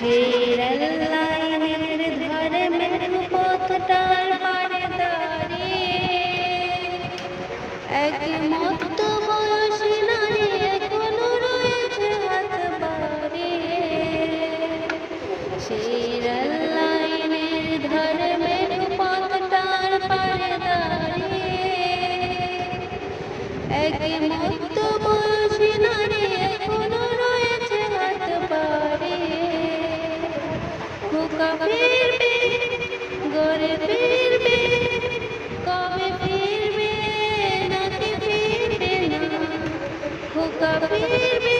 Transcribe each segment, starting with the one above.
কিসের আল্লাহের ধর্মের পথটার পারে দাঁড়িয়ে একমত বয়সী নারী এখনও রয়েছে হাত বাড়িয়ে শের আল্লাহের ধর্মের পথটার ফিরবে,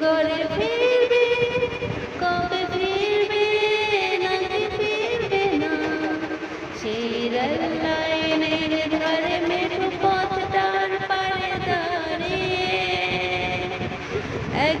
গড়ে ফিরবে, কবে ফিরবে, নাকি ফিরবে না? সেই রেল লাইনের ধারে মেঠু পথটার পারে দাঁড়িয়ে এক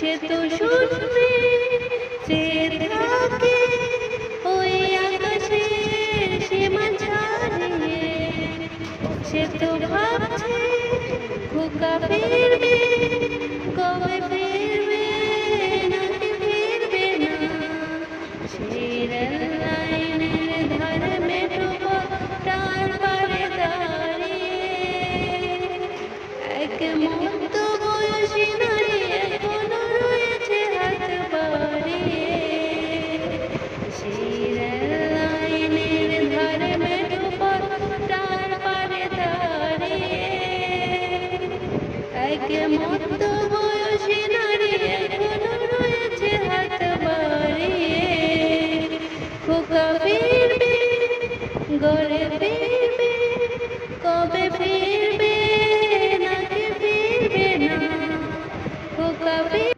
সে তো শুনবে সে থাকে ওই আকাশে সে মাঝারে সে তো ভাবছে খোকা ফিরবে, কবে ফিরবে, নাকি ফিরবে না। সে লাইনের বয়সী কবে ফিরে